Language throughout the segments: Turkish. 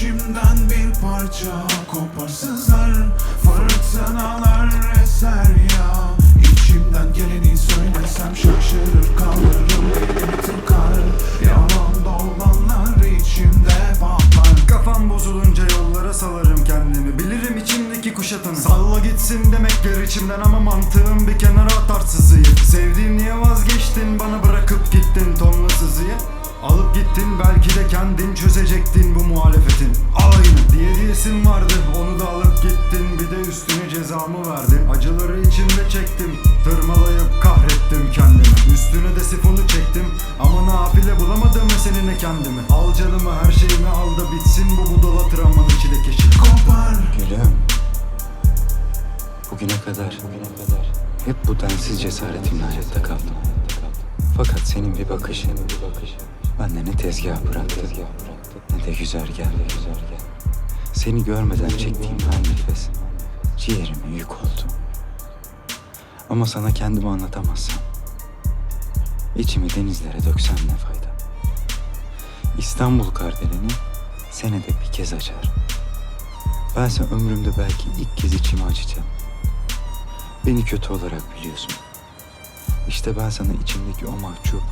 İçimden bir parça koparsızlar Fırtınalar eser ya. İçimden geleni söylesem şaşırır kalırım Elim tıkar. Yalan dolanlar içimde patlar Kafam bozulunca yollara salarım kendimi. Bilirim içimdeki kuşatanı. Salla gitsin demekler içimden ama mantığım bir kenara atar sızıyı Sevdiğim niye vazgeçtin bana bırakıp gittin çözecektin bu muhalefetin? Alayını diye diyesim vardı onu da alıp gittin. Bir de üstüne cezamı verdin. Acıları içimde çektim tırmalayıp kahrettim kendimi. Üstüne de sifonu çektim ama nafile bulamadım meselene kendimi. Al canımı her şeyimi al da bitsin bu budala travmanın çilekeşi Kopar. Gülüm. Bugüne kadar, bugüne kadar hep bu densiz cesaretimle hayatta kaldım. Fakat senin bir bakışın, bir bakışın bende ne tezgah bıraktı, ne de güzergah. Seni görmeden çektiğim her nefes ciğerime yük oldu. Ama sana kendimi anlatamazsam, içimi denizlere döksem ne fayda? İstanbul kardeleni senede bir kez açar. Bense ömrümde belki ilk kez içimi açacağım. Beni kötü olarak biliyorsun. İşte ben sana içimdeki o mahcup,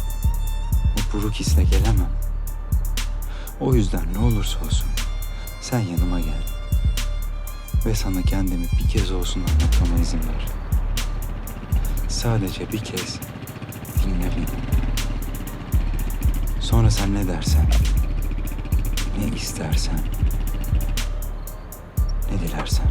buruk hisle gelemem. O yüzden ne olursa olsun sen yanıma gel. Ve sana kendimi bir kez olsun anlatmama izin ver. Sadece bir kez dinle beni. Sonra sen ne dersen, ne istersen, ne dilersen.